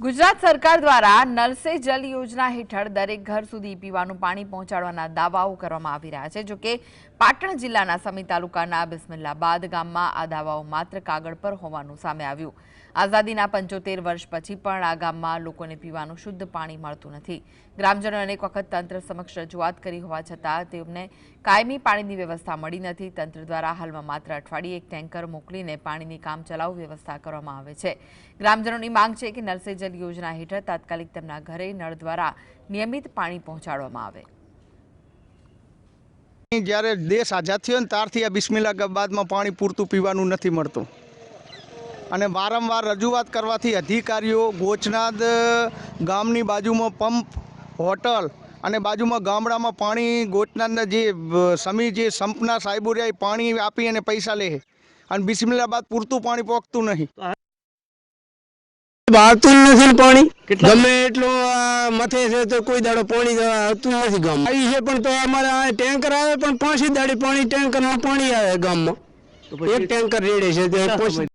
ગુજરાત સરકાર દ્વારા નલ જલ યોજના હેઠળ દરેક ઘર સુધી પીવાનું પાણી પહોંચાડવાના દાવાઓ કરવામાં આવી રહ્યા છે. જોકે પાટણ જિલ્લાના સમી તાલુકાના બિસ્મિલ્લાબાદ ગામમાં આ દાવાઓ માત્ર કાગળ પર હોવાનું સામે આવ્યું. આઝાદીના પંચોતેર વર્ષ પછી પણ આ ગામમાં લોકોને પીવાનું શુદ્ધ પાણી મળતું નથી. ગ્રામજનોએ અનેક વખત તંત્ર સમક્ષ રજૂઆત કરી હોવા છતાં તેમને કાયમી પાણીની વ્યવસ્થા મળી નથી. તંત્ર દ્વારા હાલમાં માત્ર અઠવાડિયે એક ટેન્કર મોકલીને પાણીની કામચલાઉ વ્યવસ્થા કરવામાં આવે છે. ગ્રામજનોની માંગ છે કે નરસે સે જલ યોજના હેઠળ તાત્કાલિક તેમના ઘરે નળ દ્વારા નિયમિત પાણી પહોંચાડવામાં આવે. જ્યારે દેશ આઝાદ થયો ને ત્યારથી આ બિસ્મિલ્લાબાદમાં પાણી પૂરતું પીવાનું નથી મળતું. અને વારંવાર રજૂઆત કરવાથી અધિકારીઓ, ગોચનાદ ગામની બાજુમાં પંપ, હોટલ અને બાજુમાં ગામડામાં પાણી, ગોચનાદના જે સમી જે સંપના સાહેબો પાણી આપી અને પૈસા લે. અને બિસ્મિલ્લાબાદ પૂરતું પાણી પહોંચતું નહીં. આવતું નથી પાણી. ગમે એટલું મથે છે તો કોઈ દાડો પાણી આવતું નથી ગામ આવી છે પણ તો અમારે આ ટેન્કર આવે પણ પાંચી દાડી પાણી ટેન્કરમાં પાણી આવે ગામમાં. એક ટેન્કર રેડે છે